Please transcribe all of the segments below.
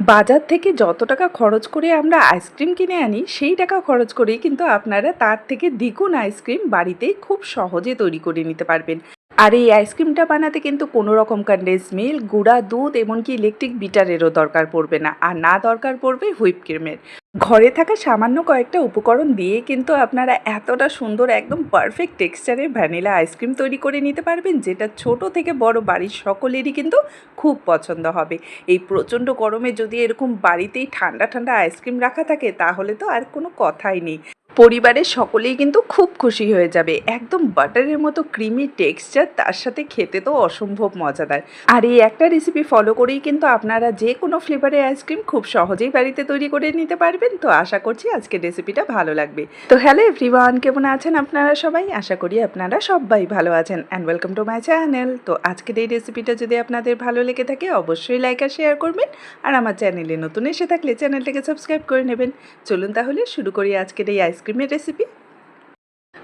বাজার থেকে যত টাকা খরচ করে আমরা আইসক্রিম কিনে আনি, সেই টাকা খরচ করেই কিন্তু আপনারা তার থেকে দ্বিগুণ আইসক্রিম বাড়িতেই খুব সহজে তৈরি করে নিতে পারবেন। আর এই আইসক্রিমটা বানাতে কিন্তু কোনো রকম কন্ডেন্স মিল্ক গুঁড়া দুধ, এমনকি ইলেকট্রিক বিটারেরও দরকার পড়বে না। আর না দরকার পড়বে হুইপ ক্রিমের ঘরে থাকা সামান্য কয়েকটা উপকরণ দিয়ে কিন্তু আপনারা এতটা সুন্দর, একদম পারফেক্ট টেক্সচারের ভ্যানিলা আইসক্রিম তৈরি করে নিতে পারবেন, যেটা ছোট থেকে বড় বাড়ির সকলেরই কিন্তু খুব পছন্দ হবে। এই প্রচণ্ড গরমে যদি এরকম বাড়িতেই ঠান্ডা ঠান্ডা আইসক্রিম রাখা থাকে, তাহলে তো আর কোনো কথাই নেই। পরিবারের সকলেই কিন্তু খুব খুশি হয়ে যাবে। একদম বাটারের মতো ক্রিমি টেক্সচার তার সাথে খেতে তো অসম্ভব মজাদার। আর এই একটা রেসিপি ফলো করেই কিন্তু আপনারা যে কোনো ফ্লেভারের আইসক্রিম খুব সহজেই বাড়িতে তৈরি করে নিতে পারবেন। তো আশা করছি আজকের রেসিপিটা ভালো লাগবে। তো হ্যালো এভরিওয়ান কেমন আছেন আপনারা সবাই? আশা করি আপনারা সবাই ভালো আছেন। And welcome to my channel তো আজকের এই রেসিপিটা যদি আপনাদের ভালো লেগে থাকে, অবশ্যই লাইক আর শেয়ার করবেন। আর আমার চ্যানেলে নতুন এসে থাকলে চ্যানেলটাকে সাবস্ক্রাইব করে নেবেন। চলুন তাহলে শুরু করি আজকের এই আইসক্রিমের রেসিপি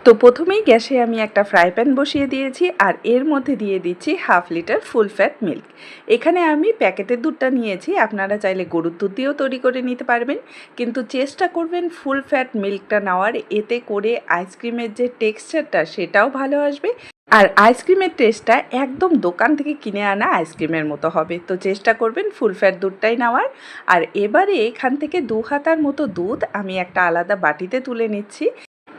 তো প্রথমেই গ্যাসে আমি একটা ফ্রাই প্যান বসিয়ে দিয়েছি আর এর মধ্যে দিয়ে দিচ্ছি half litre full fat milk এখানে আমি প্যাকেটের দুধটা নিয়েছি, আপনারা চাইলে গরুর দুধ দিয়েও তৈরি করে নিতে পারবেন। কিন্তু চেষ্টা করবেন ফুল ফ্যাট মিল্কটা নেওয়ার, এতে করে আইসক্রিমের যে টেক্সচারটা সেটাও ভালো আসবে। আর আইসক্রিমের টেস্টটা একদম দোকান থেকে কিনে আনা আইসক্রিমের মতো হবে। তো চেষ্টা করবেন ফুল ফ্যাট দুধটাই নেওয়ার। আর এবারে এখান থেকে দু হাতার মতো দুধ আমি একটা আলাদা বাটিতে তুলে নিচ্ছি।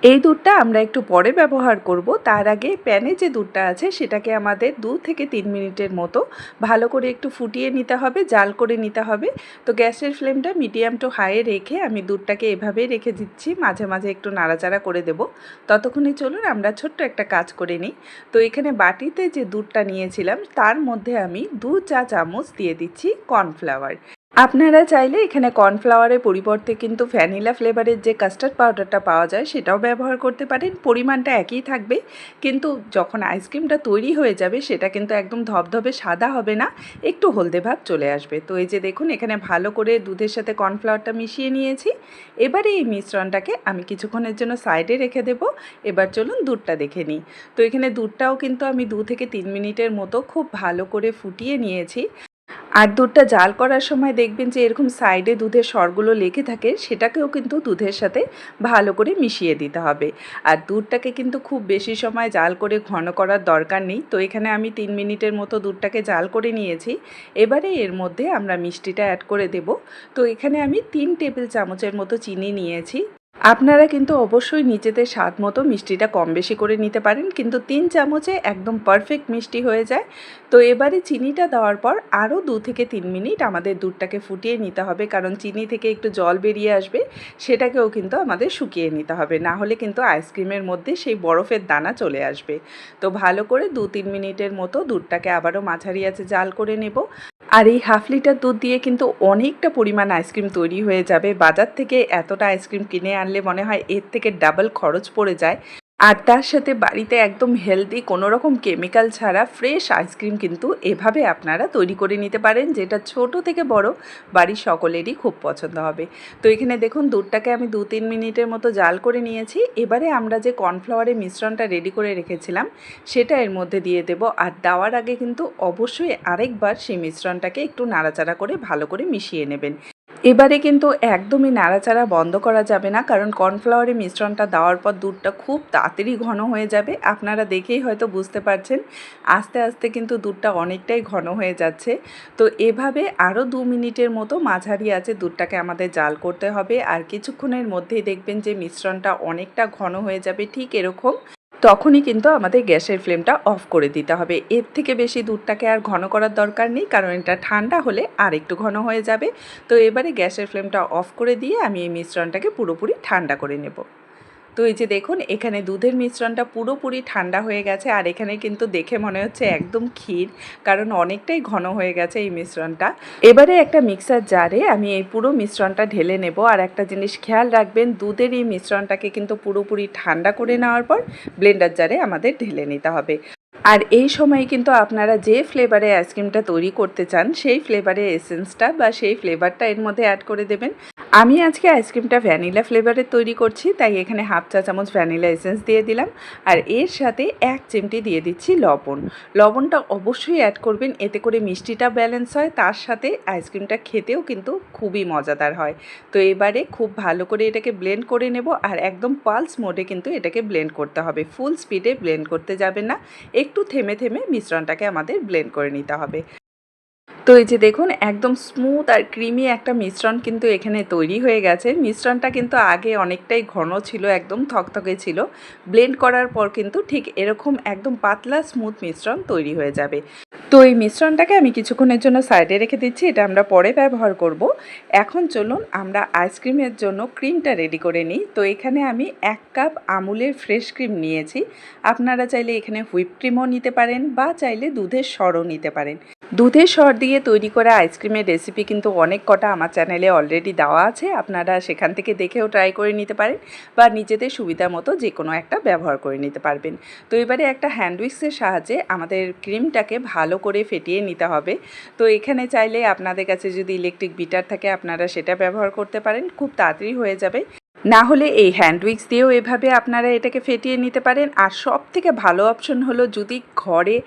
এই দুধটা আমরা একটু পরে ব্যবহার করব। তার আগে প্যানে যে দুধটা আছে সেটাকে আমাদের দু থেকে তিন মিনিটের মতো ভালো করে একটু ফুটিয়ে নিতে হবে, জাল করে নিতে হবে। তো গ্যাসের ফ্লেমটা মিডিয়াম টু হাইয়ে রেখে আমি দুধটাকে এভাবেই রেখে দিচ্ছি। মাঝে মাঝে একটু নাড়াচাড়া করে দেব। ততক্ষণে চলুন আমরা ছোট্ট একটা কাজ করে নিই। তো এখানে বাটিতে যে দুধটা নিয়েছিলাম তার মধ্যে আমি দু চা চামচ দিয়ে দিচ্ছি কর্নফ্লাওয়ার। আপনারা চাইলে এখানে কর্নফ্লাওয়ারের পরিবর্তে কিন্তু ভ্যানিলা ফ্লেভারের যে কাস্টার্ড পাউডারটা পাওয়া যায়, সেটাও ব্যবহার করতে পারেন। পরিমাণটা একই থাকবে, কিন্তু যখন আইসক্রিমটা তৈরি হয়ে যাবে, সেটা কিন্তু একদম ধবধবে সাদা হবে না, একটু হলদে ভাব চলে আসবে। তো এই যে দেখুন, এখানে ভালো করে দুধের সাথে কর্নফ্লাওয়ারটা মিশিয়ে নিয়েছি। এবারে এই মিশ্রণটাকে আমি কিছুক্ষণের জন্য সাইডে রেখে দেব। এবার চলুন দুধটা দেখে নিই। তো এখানে দুধটাও কিন্তু আমি দু থেকে তিন মিনিটের মতো খুব ভালো করে ফুটিয়ে নিয়েছি। আর দুধটা জাল করার সময় দেখবেন যে এরকম সাইডে দুধের স্বরগুলো লেগে থাকে, সেটাকেও কিন্তু দুধের সাথে ভালো করে মিশিয়ে দিতে হবে। আর দুধটাকে কিন্তু খুব বেশি সময় জাল করে ঘন করার দরকার নেই। তো এখানে আমি তিন মিনিটের মতো দুধটাকে জাল করে নিয়েছি। এবারে এর মধ্যে আমরা মিষ্টিটা অ্যাড করে দেব। তো এখানে আমি তিন টেবিল চামচের মতো চিনি নিয়েছি। আপনারা কিন্তু অবশ্যই নিজেদের স্বাদ মতো মিষ্টিটা কম বেশি করে নিতে পারেন, কিন্তু তিন চামচে একদম পারফেক্ট মিষ্টি হয়ে যায়। তো এবারে চিনিটা দেওয়ার পর আরও দু থেকে তিন মিনিট আমাদের দুধটাকে ফুটিয়ে নিতে হবে, কারণ চিনি থেকে একটু জল বেরিয়ে আসবে, সেটাকেও কিন্তু আমাদের শুকিয়ে নিতে হবে। না হলে কিন্তু আইসক্রিমের মধ্যে সেই বরফের দানা চলে আসবে। তো ভালো করে দু তিন মিনিটের মতো দুধটাকে আবারও মাঝারি আছে জাল করে নেব। আর এই হাফ লিটার দুধ দিয়ে কিন্তু অনেকটা পরিমাণ আইসক্রিম তৈরি হয়ে যাবে। বাজার থেকে এতটা আইসক্রিম কিনে আনলে মনে হয় এর থেকে ডাবল খরচ পড়ে যায়। আর তার সাথে বাড়িতে একদম হেলদি কোনো রকম কেমিক্যাল ছাড়া ফ্রেশ আইসক্রিম কিন্তু এভাবে আপনারা তৈরি করে নিতে পারেন, যেটা ছোট থেকে বড় বাড়ির সকলেরই খুব পছন্দ হবে। তো এখানে দেখুন, দুধটাকে আমি দু তিন মিনিটের মতো জাল করে নিয়েছি। এবারে আমরা যে কর্নফ্লাওয়ারের মিশ্রণটা রেডি করে রেখেছিলাম, সেটা এর মধ্যে দিয়ে দেব। আর দেওয়ার আগে কিন্তু অবশ্যই আরেকবার সেই মিশ্রণটাকে একটু নাড়াচাড়া করে ভালো করে মিশিয়ে নেবেন। এবারে কিন্তু একদমই নাড়াচাড়া বন্ধ করা যাবে না, কারণ কর্নফ্লাওয়ারের মিশ্রণটা দেওয়ার পর দুধটা খুব তাড়াতাড়ি ঘন হয়ে যাবে। আপনারা দেখেই হয়তো বুঝতে পারছেন, আস্তে আস্তে কিন্তু দুধটা অনেকটাই ঘন হয়ে যাচ্ছে। তো এভাবে আরও দু মিনিটের মতো মাঝারি আছে দুধটাকে আমাদের জাল করতে হবে। আর কিছুক্ষণের মধ্যেই দেখবেন যে মিশ্রণটা অনেকটা ঘন হয়ে যাবে, ঠিক এরকম তখনই কিন্তু আমাদের গ্যাসের ফ্লেমটা অফ করে দিতে হবে। এর থেকে বেশি দুধটাকে আর ঘন করার দরকার নেই, কারণ এটা ঠান্ডা হলে আর একটু ঘন হয়ে যাবে। তো এবারে গ্যাসের ফ্লেমটা অফ করে দিয়ে আমি এই মিশ্রণটাকে পুরোপুরি ঠান্ডা করে নেব। তো এই যে দেখুন, এখানে দুধের মিশ্রণটা পুরোপুরি ঠান্ডা হয়ে গেছে আর এখানে কিন্তু দেখে মনে হচ্ছে একদম ক্ষীর, কারণ অনেকটাই ঘন হয়ে গেছে এই মিশ্রণটা। এবারে একটা মিক্সার জারে আমি এই পুরো মিশ্রণটা ঢেলে নেব আর একটা জিনিস খেয়াল রাখবেন, দুধের এই মিশ্রণটাকে কিন্তু পুরোপুরি ঠান্ডা করে নেওয়ার পর ব্লেন্ডার জারে আমাদের ঢেলে নিতে হবে। আর এই সময় কিন্তু আপনারা যে ফ্লেভারে আইসক্রিমটা তৈরি করতে চান, সেই ফ্লেভারের এসেন্সটা বা সেই ফ্লেভারটা এর মধ্যে অ্যাড করে দেবেন। আমি আজকে আইসক্রিমটা ভ্যানিলা ফ্লেভারের তৈরি করছি, তাই এখানে হাফ চা চামচ ভ্যানিলা এসেন্স দিয়ে দিলাম। আর এর সাথে এক চিমটি দিয়ে দিচ্ছি লবণ। লবণটা অবশ্যই অ্যাড করবেন, এতে করে মিষ্টিটা ব্যালেন্স হয়, তার সাথে আইসক্রিমটা খেতেও কিন্তু খুবই মজাদার হয়। তো এবারে খুব ভালো করে এটাকে ব্লেন্ড করে নেব, আর একদম পালস মোডে কিন্তু এটাকে ব্লেন্ড করতে হবে। ফুল স্পিডে ব্লেন্ড করতে যাবেন না। একটু থেমে থেমে মিশ্রণটাকে আমাদের ব্লেন্ড করে নিতে হবে। তো এই যে দেখুন, একদম স্মুথ আর ক্রিমি একটা মিশ্রণ কিন্তু এখানে তৈরি হয়ে গেছে। মিশ্রণটা কিন্তু আগে অনেকটাই ঘন ছিল, একদম থকথকে ছিল। ব্লেন্ড করার পর কিন্তু ঠিক এরকম একদম পাতলা স্মুথ মিশ্রণ তৈরি হয়ে যাবে। তো এই মিশ্রণটাকে আমি কিছুক্ষণের জন্য সাইডে রেখে দিচ্ছি, এটা আমরা পরে ব্যবহার করব। এখন চলুন আমরা আইসক্রিমের জন্য ক্রিমটা রেডি করে নিই। তো এখানে আমি এক কাপ আমুলের ফ্রেশ ক্রিম নিয়েছি। আপনারা চাইলে এখানে হুইপ ক্রিমও নিতে পারেন বা চাইলে দুধের সরও নিতে পারেন। দুধের সর দিয়ে তৈরি করা আইসক্রিমের রেসিপি কিন্তু অনেক কটা আমার চ্যানেলে অলরেডি দেওয়া আছে। আপনারা সেখান থেকে দেখেও ট্রাই করে নিতে পারেন বা নিজেদের সুবিধা মতো যে কোনো একটা ব্যবহার করে নিতে পারবেন। তো এবারে একটা হ্যান্ড উইক্সের সাহায্যে আমাদের ক্রিমটাকে ভালো করে ফেটিয়ে নিতে হবে। তো এখানে চাইলে আপনাদের কাছে যদি ইলেকট্রিক বিটার থাকে, আপনারা সেটা ব্যবহার করতে পারেন। খুব তাড়াতাড়ি হয়ে যাবে। না হলে এই হ্যান্ড উইক্স দিয়েও এভাবে আপনারা এটাকে ফেটিয়ে নিতে পারেন। আর সব থেকে ভালো অপশন হলো যদি ঘরে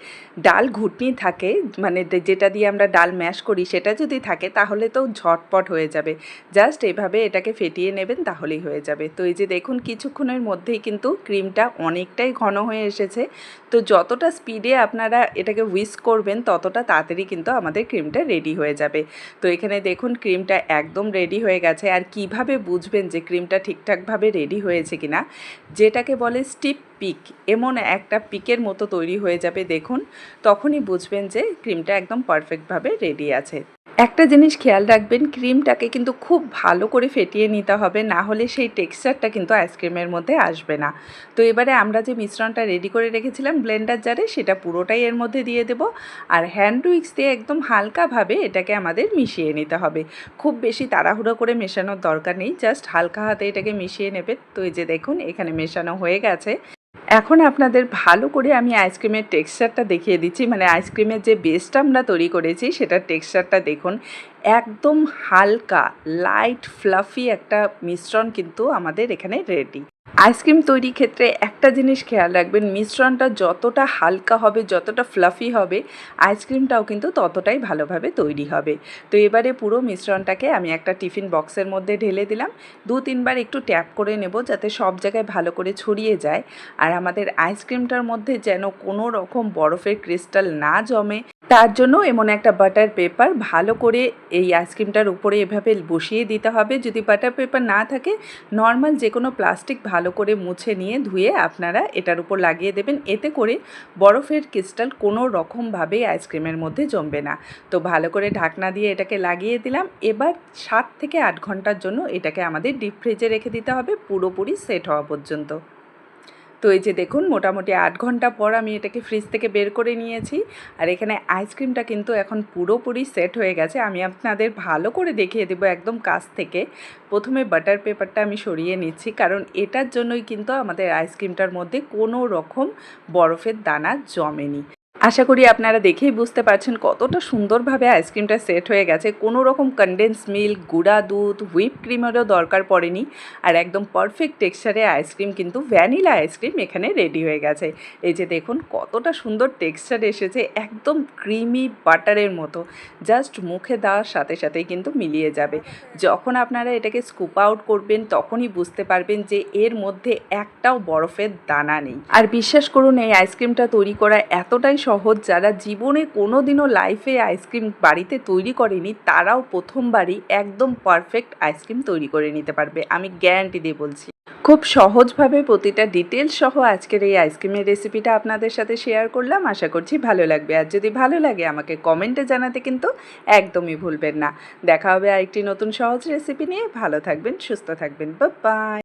ডাল ঘুটনি থাকে মানে যেটা দিয়ে আমরা ডাল ম্যাশ করি, সেটা যদি থাকে, তাহলে তো ঝটপট হয়ে যাবে। জাস্ট এভাবে এটাকে ফেটিয়ে নেবেন, তাহলেই হয়ে যাবে। তো এই যে দেখুন, কিছুক্ষণের মধ্যেই কিন্তু ক্রিমটা অনেকটাই ঘন হয়ে এসেছে। তো যতটা স্পিডে আপনারা এটাকে উইস্ক করবেন, ততটা তাড়াতাড়ি কিন্তু আমাদের ক্রিমটা রেডি হয়ে যাবে। তো এখানে দেখুন, ক্রিমটা একদম রেডি হয়ে গেছে। আর কীভাবে বুঝবেন যে ক্রিমটা ঠিকঠাকভাবে রেডি হয়েছে কিনা, যেটাকে বলে স্টিপ পিক এমন একটা পিকের মতো তৈরি হয়ে যাবে, দেখুন, তখনই বুঝবেন যে ক্রিমটা একদম পারফেক্টভাবে রেডি আছে। একটা জিনিস খেয়াল রাখবেন, ক্রিমটাকে কিন্তু খুব ভালো করে ফেটিয়ে নিতে হবে, না হলে সেই টেক্সচারটা কিন্তু আইসক্রিমের মধ্যে আসবে না। তো এবারে আমরা যে মিশ্রণটা রেডি করে রেখেছিলাম ব্লেন্ডার জারে, সেটা পুরোটাই এর মধ্যে দিয়ে দেব। আর হ্যান্ড উইক্স দিয়ে একদম হালকাভাবে এটাকে আমাদের মিশিয়ে নিতে হবে। খুব বেশি তাড়াহুড়ো করে মেশানোর দরকার নেই জাস্ট হালকা হাতে এটাকে মিশিয়ে নেবেন। তো এই যে দেখুন, এখানে মেশানো হয়ে গেছে। এখন আপনাদের ভালো করে আমি আইসক্রিমের টেক্সচারটা দেখিয়ে দিচ্ছি। মানে আইসক্রিমের যে বেসটা আমরা তৈরি করেছি, সেটার টেক্সচারটা দেখুন। একদম হালকা, লাইট, ফ্লাফি একটা মিশ্রণ কিন্তু আমাদের এখানে রেডি। আইসক্রিম তৈরির ক্ষেত্রে একটা জিনিস খেয়াল রাখবেন, মিশ্রণটা যতটা হালকা হবে, যতটা ফ্লাফি হবে আইসক্রিমটাও কিন্তু ততটাই ভালোভাবে তৈরি হবে। তো এবারে পুরো মিশ্রণটাকে আমি একটা টিফিন বক্সের মধ্যে ঢেলে দিলাম। দু তিনবার একটু ট্যাপ করে নেব যাতে সব জায়গায় ভালো করে ছড়িয়ে যায়। আর আমাদের আইসক্রিমটার মধ্যে যেন কোনো রকম বরফের ক্রিস্টাল না জমে। তার জন্য এমন একটা বাটার পেপার ভালো করে এই আইসক্রিমটার উপরে এভাবে বসিয়ে দিতে হবে। যদি বাটার পেপার না থাকে নর্মাল যে কোনো প্লাস্টিক ভালো করে মুছে নিয়ে ধুয়ে আপনারা এটার উপর লাগিয়ে দেবেন। এতে করে বরফের ক্রিস্টাল কোনো রকমভাবেই আইসক্রিমের মধ্যে জমবে না। তো ভালো করে ঢাকনা দিয়ে এটাকে লাগিয়ে দিলাম। এবার সাত থেকে আট ঘণ্টার জন্য এটাকে আমাদের ডিপ ফ্রিজে রেখে দিতে হবে। পুরোপুরি সেট হওয়া পর্যন্ত। তো এই যে দেখুন, মোটামুটি আট ঘণ্টা পর আমি এটাকে ফ্রিজ থেকে বের করে নিয়েছি। আর এখানে আইসক্রিমটা কিন্তু এখন পুরোপুরি সেট হয়ে গেছে। আমি আপনাদের ভালো করে দেখিয়ে দেবো একদম কাছ থেকে। প্রথমে বাটার পেপারটা আমি সরিয়ে নিচ্ছি, কারণ এটার জন্যই কিন্তু আমাদের আইসক্রিমটার মধ্যে কোনো রকম বরফের দানা জমেনি। আশা করি আপনারা দেখেই বুঝতে পারছেন কতটা সুন্দরভাবে আইসক্রিমটা সেট হয়ে গেছে। কোনো রকম কনডেন্স মিল্ক গুঁড়া দুধ হুইপ ক্রিমেরও দরকার পড়েনি। আর একদম পারফেক্ট টেক্সচারে আইসক্রিম কিন্তু ভ্যানিলা আইসক্রিম এখানে রেডি হয়ে গেছে। এই যে দেখুন কতটা সুন্দর টেক্সচার এসেছে, একদম ক্রিমি বাটারের মতো। জাস্ট মুখে দেওয়ার সাথে সাথেই কিন্তু মিলিয়ে যাবে। যখন আপনারা এটাকে স্কুপ আউট করবেন, তখনই বুঝতে পারবেন যে এর মধ্যে একটাও বরফের দানা নেই। আর বিশ্বাস করুন, এই আইসক্রিমটা তৈরি করা এতটাই সহজ, যারা জীবনে কোনো দিনও লাইফে আইসক্রিম বাড়িতে তৈরি করেনি, তারাও প্রথমবারই একদম পারফেক্ট আইসক্রিম তৈরি করে নিতে পারবে, আমি গ্যারান্টি দিয়ে বলছি। খুব সহজভাবে প্রতিটা ডিটেলস সহ আজকের এই আইসক্রিমের রেসিপিটা আপনাদের সাথে শেয়ার করলাম, আশা করছি ভালো লাগবে। আর যদি ভালো লাগে, আমাকে কমেন্টে জানাতে কিন্তু একদমই ভুলবেন না। দেখা হবে আরেকটি নতুন সহজ রেসিপি নিয়ে। ভালো থাকবেন, সুস্থ থাকবেন। বা বাই